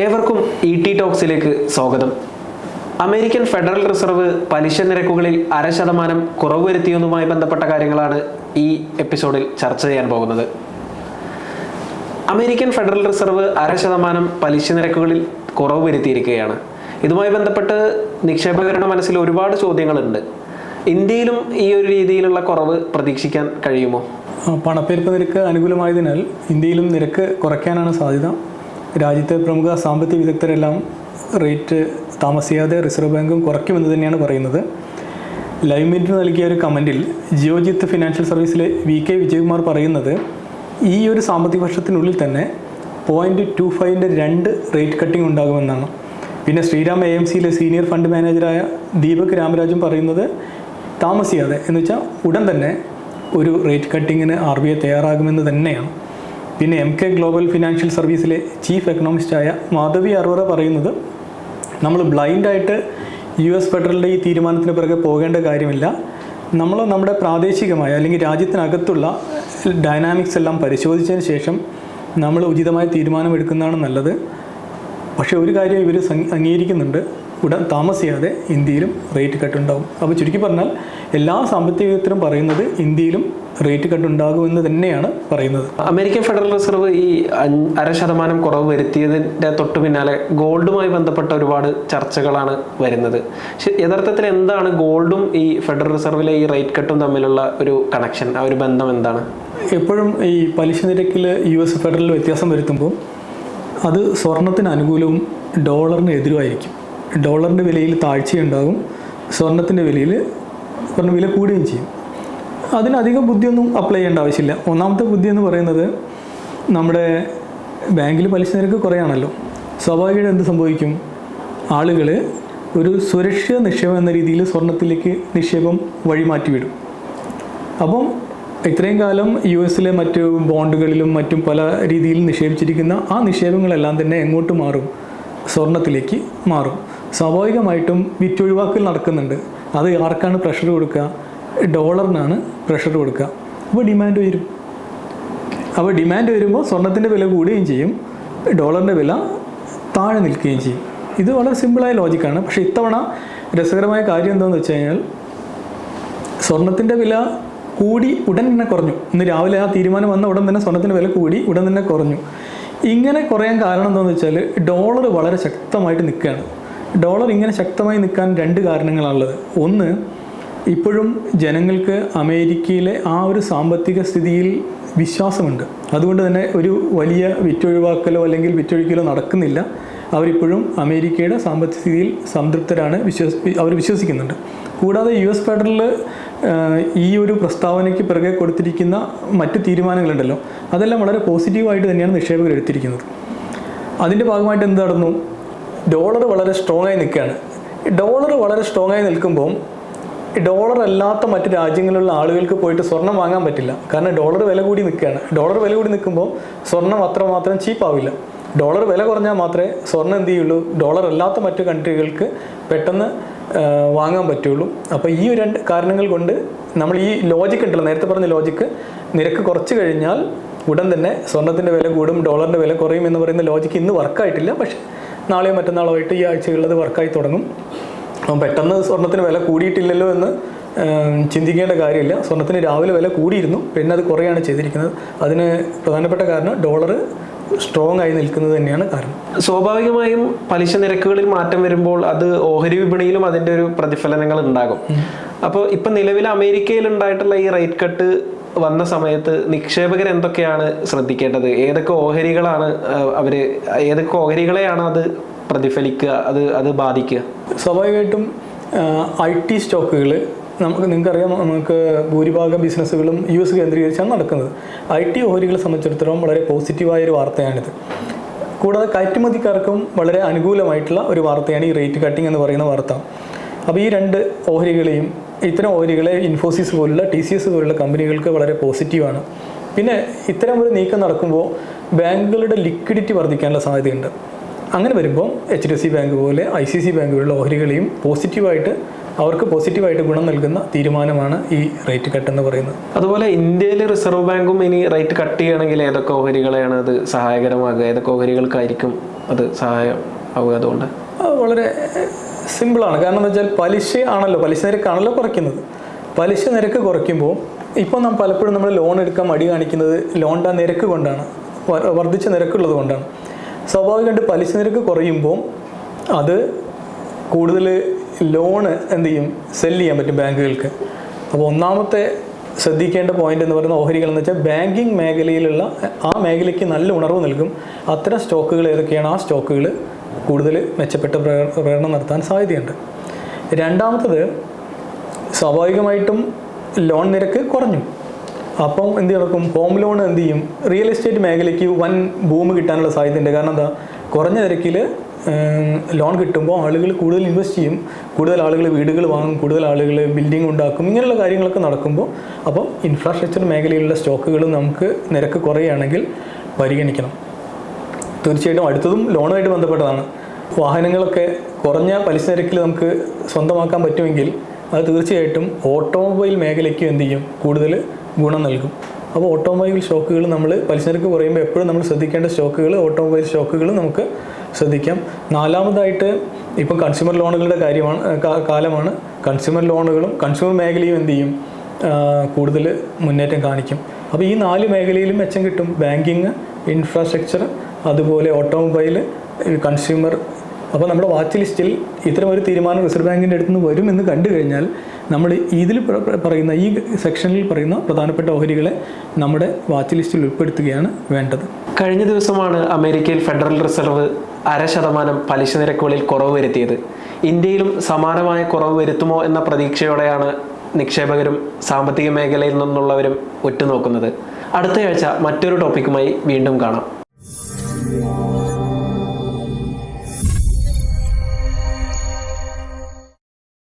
ഏവർക്കും E T ടോക്സിലേക്ക് സ്വാഗതം. American federal reserve പലിശ നിരക്കുകളിൽ അര ശതമാനം കുറവ് വരുത്തിയതുമായി ബന്ധപ്പെട്ട കാര്യങ്ങളാണ് ഈ എപ്പിസോഡിൽ ചർച്ച ചെയ്യാൻ പോകുന്നത്. അമേരിക്കൻ ഫെഡറൽ റിസർവ് അര ശതമാനം പലിശ നിരക്കുകളിൽ കുറവ് വരുത്തിയിരിക്കുകയാണ്. ഇതുമായി ബന്ധപ്പെട്ട് നിക്ഷേപകരുടെ മനസ്സിൽ ഒരുപാട് ചോദ്യങ്ങളുണ്ട്. ഇന്ത്യയിലും ഈ ഒരു രീതിയിലുള്ള കുറവ് പ്രതീക്ഷിക്കാൻ കഴിയുമോ? പണപ്പെരുപ്പ നിരക്ക് അനുകൂലമായതിനാൽ ഇന്ത്യയിലും നിരക്ക് കുറയ്ക്കാനാണ് സാധ്യത. രാജ്യത്തെ പ്രമുഖ സാമ്പത്തിക വിദഗ്ധരെല്ലാം റേറ്റ് താമസിയാതെ റിസർവ് ബാങ്കും കുറയ്ക്കുമെന്ന് തന്നെയാണ് പറയുന്നത്. ലൈവ് മിനിറ്റിന് നൽകിയ ഒരു കമന്റിൽ ജിയോജിത്ത് ഫിനാൻഷ്യൽ സർവീസിലെ വി കെ വിജയകുമാർ പറയുന്നത് ഈ ഒരു സാമ്പത്തിക വർഷത്തിനുള്ളിൽ തന്നെ പോയിന്റ് ടു ഫൈവിന്റെ രണ്ട് റേറ്റ് കട്ടിംഗ് ഉണ്ടാകുമെന്നാണ്. പിന്നെ ശ്രീരാം എ എം സിയിലെ സീനിയർ ഫണ്ട് മാനേജറായ ദീപക് രാമരാജും പറയുന്നത് താമസിയാതെ. എന്ന് വെച്ചാൽ ഉടൻ തന്നെ ഒരു റേറ്റ് കട്ടിങ്ങിന് ആർ ബി ഐ തയ്യാറാകുമെന്ന് തന്നെയാണ്. പിന്നെ എം കെ ഗ്ലോബൽ ഫിനാൻഷ്യൽ സർവീസിലെ ചീഫ് എക്കണോമിസ്റ്റായ മാധവി അറോറ പറയുന്നത് നമ്മൾ ബ്ലൈൻഡായിട്ട് യു എസ് ഫെഡറലിന്റെ ഈ തീരുമാനത്തിന് പിറകെ പോകേണ്ട കാര്യമില്ല. നമ്മൾ നമ്മുടെ പ്രാദേശികമായ അല്ലെങ്കിൽ രാജ്യത്തിനകത്തുള്ള ഡൈനാമിക്സ് എല്ലാം പരിശോധിച്ചതിന് ശേഷം നമ്മൾ ഉചിതമായ തീരുമാനമെടുക്കുന്നതാണ് നല്ലത്. പക്ഷേ ഒരു കാര്യം ഇവർ അംഗീകരിക്കുന്നുണ്ട്. ഉടൻ താമസിയാതെ ഇന്ത്യയിലും റേറ്റ് കട്ടുണ്ടാവും അപ്പോൾ ചുരുക്കി പറഞ്ഞാൽ എല്ലാ സാമ്പത്തിക വിദഗ്ധരും പറയുന്നത് ഇന്ത്യയിലും റേറ്റ് കട്ട് ഉണ്ടാകുമെന്ന് തന്നെയാണ് പറയുന്നത്. അമേരിക്കൻ ഫെഡറൽ റിസർവ് ഈ അര ശതമാനം കുറവ് വരുത്തിയതിന്റെ തൊട്ട് പിന്നാലെ ഗോൾഡുമായി ബന്ധപ്പെട്ട ഒരുപാട് ചർച്ചകളാണ് വരുന്നത്. യഥാർത്ഥത്തിൽ എന്താണ് ഗോൾഡും ഈ ഫെഡറൽ റിസർവിലെ ഈ റേറ്റ് കട്ടും തമ്മിലുള്ള ഒരു കണക്ഷൻ ആ ഒരു ബന്ധം എന്താണ്? എപ്പോഴും ഈ പലിശ നിരക്കിൽ യു എസ് ഫെഡറൽ വ്യത്യാസം വരുത്തുമ്പോൾ അത് സ്വർണത്തിന് അനുകൂലവും ഡോളറിന് എതിരുമായിരിക്കും. ഡോളറിന്റെ വിലയിൽ താഴ്ചയുണ്ടാകും സ്വർണത്തിന്റെ വിലയിൽ സ്വർണ വില കൂടുകയും ചെയ്യും. അതിനധികം ബുദ്ധിയൊന്നും അപ്ലൈ ചെയ്യേണ്ട ആവശ്യമില്ല. ഒന്നാമത്തെ ബുദ്ധി എന്ന് പറയുന്നത് നമ്മുടെ ബാങ്കിൽ പലിശ നിരക്ക് കുറയാണല്ലോ. സ്വാഭാവികമായിട്ട് എന്ത് സംഭവിക്കും? ആളുകൾ ഒരു സുരക്ഷിത നിക്ഷേപം എന്ന രീതിയിൽ സ്വർണത്തിലേക്ക് നിക്ഷേപം വഴിമാറ്റിവിടും അപ്പം ഇത്രയും കാലം യു എസിലെ മറ്റ് ബോണ്ടുകളിലും മറ്റും പല രീതിയിൽ നിക്ഷേപിച്ചിരിക്കുന്ന ആ നിക്ഷേപങ്ങളെല്ലാം തന്നെ എങ്ങോട്ട് മാറും? സ്വർണത്തിലേക്ക് മാറും. സ്വാഭാവികമായിട്ടും വിറ്റൊഴിവാക്കൽ നടക്കുന്നുണ്ട്. അത് ആർക്കാണ് പ്രഷർ കൊടുക്കുക? ഡോളറിനാണ് പ്രഷർ കൊടുക്കുക. അപ്പോൾ ഡിമാൻഡ് വരും. അപ്പോൾ ഡിമാൻഡ് വരുമ്പോൾ സ്വർണത്തിന്റെ വില കൂടുകയും ചെയ്യും. ഡോളറിന്റെ വില താഴെ നിൽക്കുകയും ചെയ്യും. ഇത് വളരെ സിമ്പിളായ ലോജിക്കാണ് പക്ഷേ ഇത്തവണ രസകരമായ കാര്യം എന്താണെന്ന് വെച്ച് കഴിഞ്ഞാൽ സ്വർണത്തിന്റെ വില കൂടി ഉടൻ തന്നെ കുറഞ്ഞു. ഇന്ന് രാവിലെ ആ തീരുമാനം വന്ന ഉടൻ തന്നെ സ്വർണത്തിന്റെ വില കൂടി ഉടൻ തന്നെ കുറഞ്ഞു. ഇങ്ങനെ കുറയാൻ കാരണം എന്താണെന്ന് വെച്ചാൽ ഡോളർ വളരെ ശക്തമായിട്ട് നിൽക്കുകയാണ്. ഡോളർ ഇങ്ങനെ ശക്തമായി നിൽക്കാൻ രണ്ട് കാരണങ്ങളാണുള്ളത് ഒന്ന് ഇപ്പോഴും ജനങ്ങൾക്ക് അമേരിക്കയിലെ ആ ഒരു സാമ്പത്തിക സ്ഥിതിയിൽ വിശ്വാസമുണ്ട്. അതുകൊണ്ട് തന്നെ ഒരു വലിയ വിറ്റൊഴിവാക്കലോ അല്ലെങ്കിൽ വിറ്റൊഴിക്കലോ നടക്കുന്നില്ല. അവരിപ്പോഴും അമേരിക്കയുടെ സാമ്പത്തിക സ്ഥിതിയിൽ സംതൃപ്തരാണ് വിശ്വസി അവർ വിശ്വസിക്കുന്നുണ്ട്. കൂടാതെ യു എസ് ഫെഡറൽ ഈ ഒരു പ്രസ്താവനയ്ക്ക് പിറകെ കൊടുത്തിരിക്കുന്ന മറ്റ് തീരുമാനങ്ങളുണ്ടല്ലോ. അതെല്ലാം വളരെ പോസിറ്റീവായിട്ട് തന്നെയാണ് നിക്ഷേപകർ എടുത്തിരിക്കുന്നത്. അതിന്റെ ഭാഗമായിട്ട് എന്ത് നടന്നു? ഡോളർ വളരെ സ്ട്രോങ് ആയി നിൽക്കുകയാണ്. ഡോളർ വളരെ സ്ട്രോങ് ആയി നിൽക്കുമ്പോൾ ഡോളർ അല്ലാത്ത മറ്റ് രാജ്യങ്ങളിലുള്ള ആളുകൾക്ക് പോയിട്ട് സ്വർണം വാങ്ങാൻ പറ്റില്ല. കാരണം ഡോളർ വില കൂടി നിൽക്കുകയാണ്. ഡോളർ വില കൂടി നിൽക്കുമ്പോൾ സ്വർണം അത്രമാത്രം ചീപ്പാവില്ല ഡോളർ വില കുറഞ്ഞാൽ മാത്രമേ സ്വർണം എന്ത് ചെയ്യുള്ളൂ? ഡോളർ അല്ലാത്ത മറ്റു കൺട്രികൾക്ക് പെട്ടെന്ന് വാങ്ങാൻ പറ്റുള്ളൂ. അപ്പോൾ ഈ രണ്ട് കാരണങ്ങൾ കൊണ്ട് നമ്മൾ ഈ ലോജിക്ക് ഉണ്ടല്ലോ നേരത്തെ പറഞ്ഞ ലോജിക്ക് നിരക്ക് കുറച്ച് കഴിഞ്ഞാൽ ഉടൻ തന്നെ സ്വർണത്തിന്റെ വില കൂടും ഡോളറിന്റെ വില കുറയും എന്ന് പറയുന്ന ലോജിക്ക് ഇന്ന് വർക്കായിട്ടില്ല പക്ഷേ നാളെയോ മറ്റന്നാളോ ആയിട്ട് ഈ ആഴ്ചകളിൽ അത് വർക്കായി തുടങ്ങും. അപ്പം പെട്ടെന്ന് സ്വർണത്തിന് വില കൂടിയിട്ടില്ലല്ലോ എന്ന് ചിന്തിക്കേണ്ട കാര്യമില്ല. സ്വർണത്തിന് രാവിലെ വില കൂടിയിരുന്നു. പിന്നെ അത് കുറയാണ് ചെയ്തിരിക്കുന്നത്. അതിന് പ്രധാനപ്പെട്ട കാരണം ഡോളർ സ്ട്രോങ് ആയി നിൽക്കുന്നത് തന്നെയാണ് കാരണം. സ്വാഭാവികമായും പലിശ നിരക്കുകളിൽ മാറ്റം വരുമ്പോൾ അത് ഓഹരി വിപണിയിലും അതിന്റെ ഒരു പ്രതിഫലനങ്ങൾ ഉണ്ടാകും. അപ്പോൾ ഇപ്പം നിലവിൽ അമേരിക്കയിൽ ഉണ്ടായിട്ടുള്ള ഈ റേറ്റ് കട്ട് വന്ന സമയത്ത് നിക്ഷേപകർ എന്തൊക്കെയാണ് ശ്രദ്ധിക്കേണ്ടത്? ഏതൊക്കെ ഓഹരികളാണ് അവർ ഏതൊക്കെ ഓഹരികളെയാണ് അത് പ്രതിഫലിക്കുക അത് അത് ബാധിക്കുക? സ്വാഭാവികമായിട്ടും ഐ ടി സ്റ്റോക്കുകൾ നമുക്ക് നിങ്ങൾക്കറിയാം നമുക്ക് ഭൂരിഭാഗം ബിസിനസ്സുകളും യു എസ് കേന്ദ്രീകരിച്ചാണ് നടക്കുന്നത്. ഐ ടി ഓഹരികളെ സംബന്ധിച്ചിടത്തോളം വളരെ പോസിറ്റീവായ ഒരു വാർത്തയാണിത്. കൂടാതെ കയറ്റുമതിക്കാർക്കും വളരെ അനുകൂലമായിട്ടുള്ള ഒരു വാർത്തയാണ് ഈ റേറ്റ് കട്ടിംഗ് എന്ന് പറയുന്ന വാർത്ത. അപ്പോൾ ഈ രണ്ട് ഓഹരികളെയും ഇത്തരം ഓഹരികളെ ഇൻഫോസിസ് പോലുള്ള ടി സി എസ് പോലുള്ള കമ്പനികൾക്ക് വളരെ പോസിറ്റീവാണ്. പിന്നെ ഇത്തരം ഒരു നീക്കം നടക്കുമ്പോൾ ബാങ്കുകളുടെ ലിക്വിഡിറ്റി വർദ്ധിക്കാനുള്ള സാധ്യതയുണ്ട്. അങ്ങനെ വരുമ്പോൾ എച്ച് ഡി സി ബാങ്ക് പോലെ ഐ സി സി ബാങ്ക് പോലുള്ള ഓഹരികളെയും പോസിറ്റീവായിട്ട് അവർക്ക് പോസിറ്റീവായിട്ട് ഗുണം നൽകുന്ന തീരുമാനമാണ് ഈ റേറ്റ് കട്ട് എന്ന് പറയുന്നത്. അതുപോലെ ഇന്ത്യയിലെ റിസർവ് ബാങ്കും ഇനി റേറ്റ് കട്ട് ചെയ്യണമെങ്കിൽ ഏതൊക്കെ ഓഹരികളെയാണ് അത് സഹായകരമാകുക? ഏതൊക്കെ ഓഹരികൾക്കായിരിക്കും അത് സഹായം ആവുക അതുകൊണ്ട്? അത് വളരെ സിമ്പിളാണ് കാരണം എന്ന് വെച്ചാൽ പലിശ ആണല്ലോ പലിശ നിരക്കാണല്ലോ കുറയ്ക്കുന്നത്. പലിശ നിരക്ക് കുറയ്ക്കുമ്പോൾ ഇപ്പോൾ നാം പലപ്പോഴും നമ്മൾ ലോൺ എടുക്കാൻ മടി കാണിക്കുന്നത് ലോണിന്റെ ആ നിരക്ക് കൊണ്ടാണ്. വർദ്ധിച്ച നിരക്കുള്ളത് കൊണ്ടാണ്. സ്വാഭാവികമായിട്ട് പലിശ നിരക്ക് കുറയുമ്പോൾ അത് കൂടുതൽ ലോണ് എന്ത് ചെയ്യും? സെൽ ചെയ്യാൻ പറ്റും ബാങ്കുകൾക്ക്. അപ്പോൾ ഒന്നാമത്തെ ശ്രദ്ധിക്കേണ്ട പോയിന്റ് എന്ന് പറയുന്ന ഓഹരികൾ എന്ന് വെച്ചാൽ ബാങ്കിങ് മേഖലയിലുള്ള ആ മേഖലയ്ക്ക് നല്ല ഉണർവ് നൽകും. അത്തരം സ്റ്റോക്കുകൾ ഏതൊക്കെയാണ്? ആ സ്റ്റോക്കുകൾ കൂടുതൽ മെച്ചപ്പെട്ട പ്രക- പ്രകടനം നടത്താൻ സാധ്യതയുണ്ട്. രണ്ടാമത്തത് സ്വാഭാവികമായിട്ടും ലോൺ നിരക്ക് കുറഞ്ഞു. അപ്പം എന്ത് നടക്കും? ഹോം ലോൺ എന്ത് ചെയ്യും? റിയൽ എസ്റ്റേറ്റ് മേഖലയ്ക്ക് വൻ ഭൂമി കിട്ടാനുള്ള സാധ്യതയുണ്ട്. കാരണം എന്താ? കുറഞ്ഞ നിരക്കിൽ ലോൺ കിട്ടുമ്പോൾ ആളുകൾ കൂടുതൽ ഇൻവെസ്റ്റ് ചെയ്യും. കൂടുതൽ ആളുകൾ വീടുകൾ വാങ്ങും. കൂടുതൽ ആളുകൾ ബിൽഡിംഗ് ഉണ്ടാക്കും. ഇങ്ങനെയുള്ള കാര്യങ്ങളൊക്കെ നടക്കുമ്പോൾ അപ്പം ഇൻഫ്രാസ്ട്രക്ചർ മേഖലയിലുള്ള സ്റ്റോക്കുകൾ നമുക്ക് നിരക്ക് കുറയുകയാണെങ്കിൽ പരിഗണിക്കണം. തീർച്ചയായിട്ടും അടുത്തതും ലോണുമായിട്ട് ബന്ധപ്പെട്ടതാണ്. വാഹനങ്ങളൊക്കെ കുറഞ്ഞ പലിശ നിരക്കിൽ നമുക്ക് സ്വന്തമാക്കാൻ പറ്റുമെങ്കിൽ അത് തീർച്ചയായിട്ടും ഓട്ടോമൊബൈൽ മേഖലയ്ക്ക് എന്ത് ചെയ്യും? കൂടുതൽ ഗുണം നൽകും. അപ്പോൾ ഓട്ടോമൊബൈൽ സ്റ്റോക്കുകൾ നമ്മൾ പലിശ നിരക്ക് കുറയുമ്പോൾ എപ്പോഴും നമ്മൾ ശ്രദ്ധിക്കേണ്ട സ്റ്റോക്കുകൾ ഓട്ടോമൊബൈൽ സ്റ്റോക്കുകൾ നമുക്ക് ശ്രദ്ധിക്കാം. നാലാമതായിട്ട് ഇപ്പം കൺസ്യൂമർ ലോണുകളുടെ കാര്യമാണ് കാലമാണ്. കൺസ്യൂമർ ലോണുകളും കൺസ്യൂമർ മേഖലയും എന്ത് ചെയ്യും? കൂടുതൽ മുന്നേറ്റം കാണിക്കും. അപ്പോൾ ഈ നാല് മേഖലയിലും മെച്ചം കിട്ടും. ബാങ്കിങ് ഇൻഫ്രാസ്ട്രക്ചർ അതുപോലെ ഓട്ടോമൊബൈൽ കൺസ്യൂമർ അപ്പോൾ നമ്മുടെ വാച്ച് ലിസ്റ്റിൽ ഇത്തരം ഒരു തീരുമാനം റിസർവ് ബാങ്കിന്റെ അടുത്ത് നിന്ന് വരും എന്ന് കണ്ടു കഴിഞ്ഞാൽ നമ്മൾ ഇതിൽ പറയുന്ന ഈ സെക്ഷനിൽ പറയുന്ന പ്രധാനപ്പെട്ട ഓഹരികളെ നമ്മുടെ വാച്ച് ലിസ്റ്റിൽ ഉൾപ്പെടുത്തുകയാണ് വേണ്ടത്. കഴിഞ്ഞ ദിവസമാണ് അമേരിക്കയിൽ ഫെഡറൽ റിസർവ് അര ശതമാനം പലിശ നിരക്കുകളിൽ കുറവ് വരുത്തിയത്. ഇന്ത്യയിലും സമാനമായ കുറവ് വരുത്തുമോ എന്ന പ്രതീക്ഷയോടെയാണ് നിക്ഷേപകരും സാമ്പത്തിക മേഖലയിൽ നിന്നുള്ളവരും ഉറ്റുനോക്കുന്നത്. അടുത്തയാഴ്ച മറ്റൊരു ടോപ്പിക്കുമായി വീണ്ടും കാണാം.